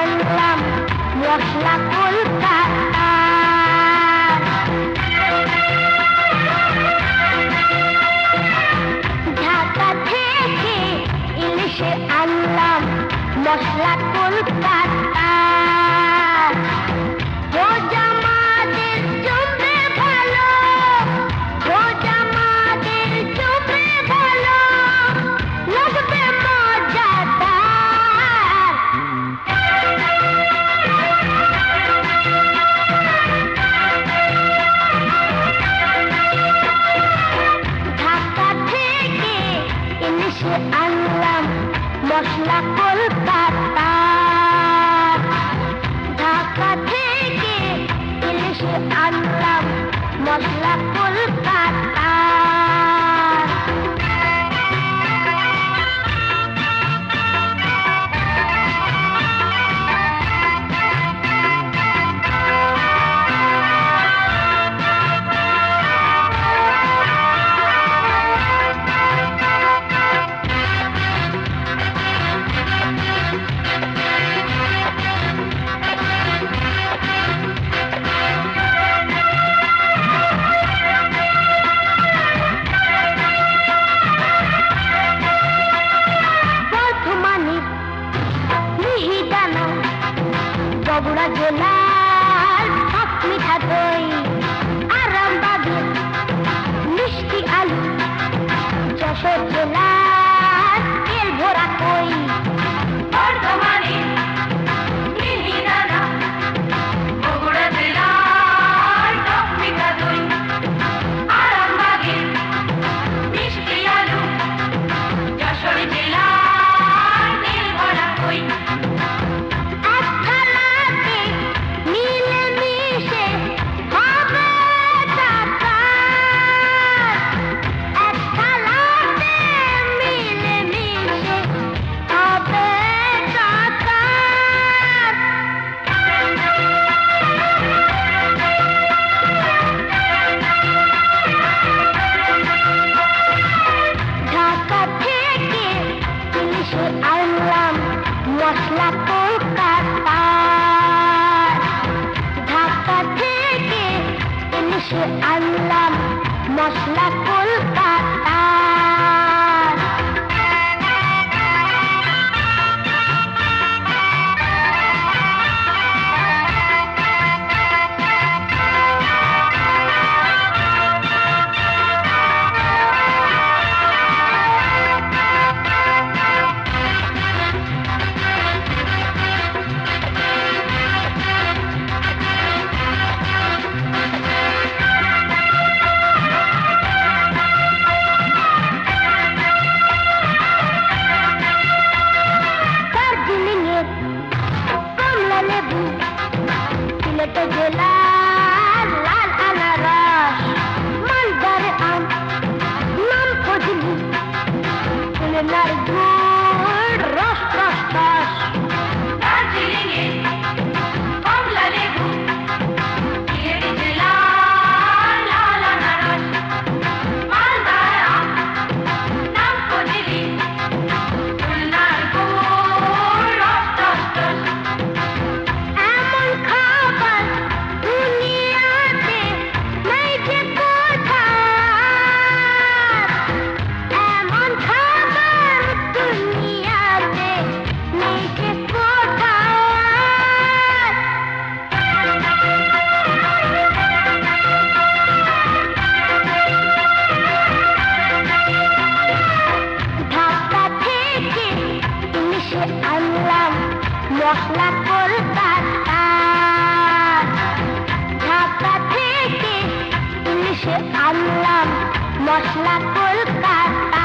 antam mosla kulkata Dhaka থেকে ইলিশে আনলাম মশলা কলকাতা। কলকাতা ঢাকা থেকে এসে আনলাম মশলা কলকাতা আল্লাহ মশলা কলকাতা। جلال لعل انا আনলাম মশলা কলকাতা। ঢাকা থেকে ইলিশে আনলাম মশলা কলকাতা।